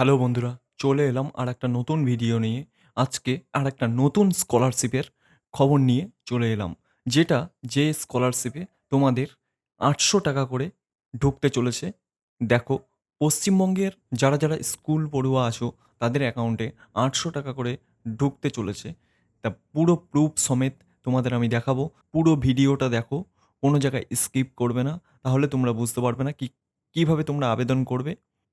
Hello বন্ধুরা, চলে এলাম আর একটা নতুন ভিডিও নিয়ে। আজকে আর একটা নতুন স্কলারশিপের খবর নিয়ে চলে এলাম, যেটা যে স্কলারশিপে তোমাদের আটশো টাকা করে ঢুকতে চলেছে। দেখো, পশ্চিমবঙ্গের যারা যারা স্কুল পড়ুয়া আছো, তাদের অ্যাকাউন্টে আটশো টাকা করে ঢুকতে চলেছে। তা পুরো প্রুফ সমেত তোমাদের আমি দেখাবো। পুরো ভিডিওটা দেখো, কোনো জায়গায় স্কিপ করবে না। তাহলে তোমরা বুঝতে পারবে না কি, কীভাবে তোমরা আবেদন করবে।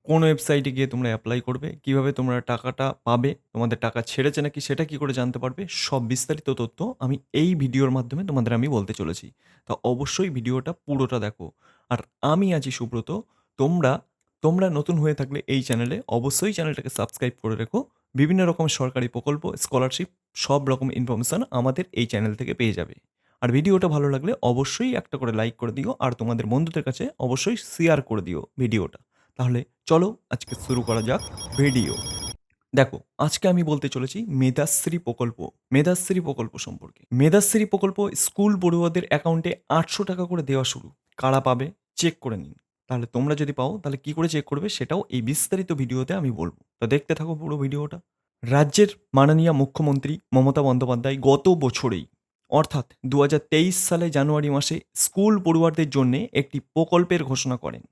কোন ওয়েবসাইটে গিয়ে তোমরা অ্যাপ্লাই করবে, কীভাবে তোমরা টাকাটা পাবে, তোমাদের টাকা ছেড়েছে নাকি সেটা কি করে জানতে পারবে, সব বিস্তারিত তথ্য আমি এই ভিডিওর মাধ্যমে তোমাদের আমি বলতে চলেছি। তা অবশ্যই ভিডিওটা পুরোটা দেখো। আর আমি আছি সুব্রত, তোমরা তোমরা নতুন হয়ে থাকলে এই চ্যানেলে অবশ্যই চ্যানেলটাকে সাবস্ক্রাইব করে রেখো। বিভিন্ন রকম সরকারি প্রকল্প স্কলারশিপ সব রকম ইনফরমেশান আমাদের এই চ্যানেল থেকে পেয়ে যাবে। আর ভিডিওটা ভালো লাগলে অবশ্যই একটা করে লাইক করে দিও, আর তোমাদের বন্ধুদের কাছে অবশ্যই শেয়ার করে দিও ভিডিওটা। তাহলে চলো আজকে শুরু করা যাক ভিডিও। দেখো, আজকে আমি বলতে চলেছি মেধাশ্রী প্রকল্প মেধাশ্রী প্রকল্প সম্পর্কে। মেধাশ্রী প্রকল্প স্কুল পড়ুয়াদের অ্যাকাউন্টে আটশো টাকা করে দেওয়া শুরু। কারা পাবে? চেক করে নিন। তাহলে তোমরা যদি পাও, তাহলে কি করে চেক করবে সেটাও এই বিস্তারিত ভিডিওতে আমি বলব। তো দেখতে থাকো পুরো ভিডিওটা। রাজ্যের মাননীয় মুখ্যমন্ত্রী মমতা বন্দ্যোপাধ্যায় গত বছরেই, অর্থাৎ দু হাজার তেইশ সালে জানুয়ারি মাসে স্কুল পড়ুয়ারদের জন্য একটি প্রকল্পের ঘোষণা করেন।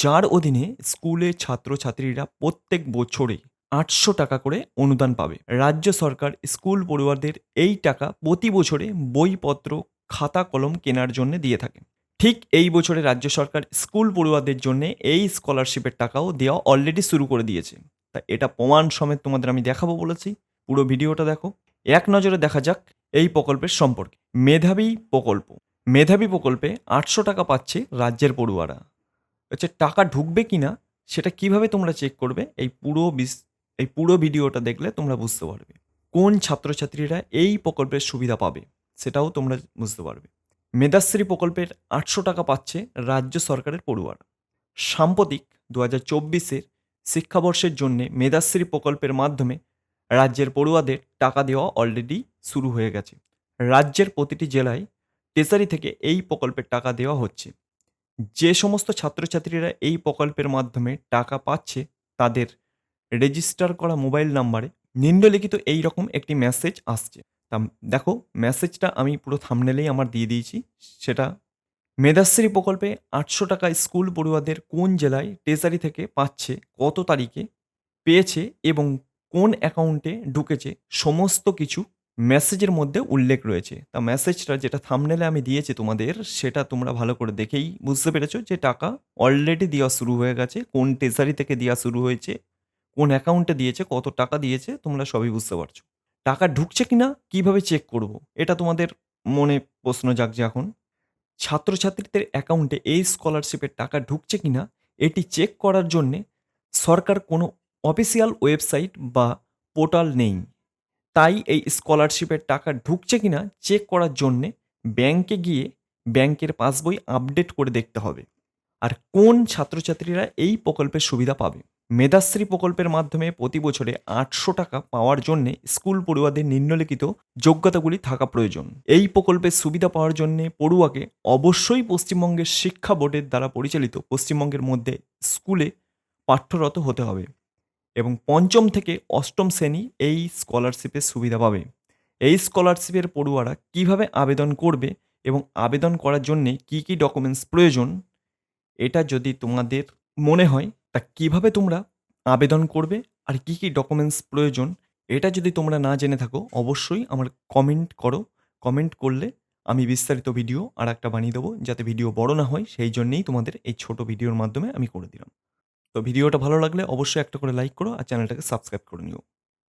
যার অধীনে স্কুলে ছাত্রছাত্রীরা প্রত্যেক বছরে আটশো টাকা করে অনুদান পাবে। রাজ্য সরকার স্কুল পড়ুয়াদের এই টাকা প্রতি বছরে বইপত্র, খাতা, কলম কেনার জন্য দিয়ে থাকে। ঠিক এই বছরে রাজ্য সরকার স্কুল পড়ুয়াদের জন্য এই স্কলারশিপের টাকাও দেওয়া অলরেডি শুরু করে দিয়েছে। তা এটা প্রমাণ সমেত তোমাদের আমি দেখাবো বলেছি। পুরো ভিডিওটা দেখো। এক নজরে দেখা যাক এই প্রকল্পের সম্পর্কে। মেধাবী প্রকল্প। মেধাবী প্রকল্পে আটশো টাকা পাচ্ছে রাজ্যের পড়ুয়ারা। হচ্ছে টাকা ঢুকবে কি না সেটা কীভাবে তোমরা চেক করবে, এই পুরো বিস, এই পুরো ভিডিওটা দেখলে তোমরা বুঝতে পারবে। কোন ছাত্রছাত্রীরা এই প্রকল্পের সুবিধা পাবে সেটাও তোমরা বুঝতে পারবে। মেধাশ্রী প্রকল্পের আটশো টাকা পাচ্ছে রাজ্য সরকারের পড়ুয়ারা। সাম্প্রতিক দু হাজার চব্বিশের শিক্ষাবর্ষের জন্য মেধাশ্রী প্রকল্পের মাধ্যমে রাজ্যের পড়ুয়াদের টাকা দেওয়া অলরেডি শুরু হয়ে গেছে। রাজ্যের প্রতিটি জেলায় ট্রেজারি থেকে এই প্রকল্পের টাকা দেওয়া হচ্ছে। যে সমস্ত ছাত্রছাত্রীরা এই প্রকল্পের মাধ্যমে টাকা পাচ্ছে, তাদের রেজিস্টার করা মোবাইল নাম্বারে নিম্নলিখিত এই রকম একটি মেসেজ আসছে। তা দেখো মেসেজটা আমি পুরো থামনেলেই আমার দিয়ে দিয়েছি। সেটা, মেধাশ্রী প্রকল্পে আটশো টাকা স্কুল পড়ুয়াদের কোন জেলায় ট্রেজারি থেকে পাচ্ছে, কত তারিখে পেয়েছে এবং কোন অ্যাকাউন্টে ঢুকেছে, সমস্ত কিছু মেসেজের মধ্যে উল্লেখ রয়েছে। তা মেসেজটা যেটা থামনেলে আমি দিয়েছি তোমাদের, সেটা তোমরা ভালো করে দেখেই বুঝতে পেরেছ যে টাকা অলরেডি দেওয়া শুরু হয়ে গেছে, কোন ট্রেজারি থেকে দেওয়া শুরু হয়েছে, কোন অ্যাকাউন্টে দিয়েছে, কত টাকা দিয়েছে, তোমরা সবই বুঝতে পারছ। টাকা ঢুকছে কি না কীভাবে চেক করব, এটা তোমাদের মনে প্রশ্ন জাগছে এখন। ছাত্রছাত্রীদের অ্যাকাউন্টে এই স্কলারশিপের টাকা ঢুকছে কি না এটি চেক করার জন্যে সরকার কোনো অফিসিয়াল ওয়েবসাইট বা পোর্টাল নেই। তাই এই স্কলারশিপের টাকা ঢুকছে কিনা চেক করার জন্যে ব্যাংকে গিয়ে ব্যাংকের পাসবই আপডেট করে দেখতে হবে। আর কোন ছাত্রছাত্রীরা এই প্রকল্পের সুবিধা পাবে? মেধাশ্রী প্রকল্পের মাধ্যমে প্রতি বছরে আটশো টাকা পাওয়ার জন্য স্কুল পড়ুয়াদের নিম্নলিখিত যোগ্যতাগুলি থাকা প্রয়োজন। এই প্রকল্পের সুবিধা পাওয়ার জন্য পড়ুয়াকে অবশ্যই পশ্চিমবঙ্গের শিক্ষা বোর্ডের দ্বারা পরিচালিত পশ্চিমবঙ্গের মধ্যে স্কুলে পাঠ্যরত হতে হবে। এবং পঞ্চম থেকে অষ্টম শ্রেণি এই স্কলারশিপের সুবিধা পাবে। এই স্কলারশিপের পড়ুয়ারা কীভাবে আবেদন করবে এবং আবেদন করার জন্যে কী কী ডকুমেন্টস প্রয়োজন, এটা যদি তোমাদের মনে হয়, তা কীভাবে তোমরা আবেদন করবে আর কী কী ডকুমেন্টস প্রয়োজন, এটা যদি তোমরা না জেনে থাকো, অবশ্যই আমার কমেন্ট করো। কমেন্ট করলে আমি বিস্তারিত ভিডিও আর একটা বানিয়ে দেবো, যাতে ভিডিও বড় না হয়, সেই জন্যেই তোমাদের এই ছোট ভিডিওর মাধ্যমে আমি করে দিলাম। তো ভিডিওটা ভালো লাগলে অবশ্যই একটা করে লাইক করো আর চ্যানেলটাকে সাবস্ক্রাইব করে নিও।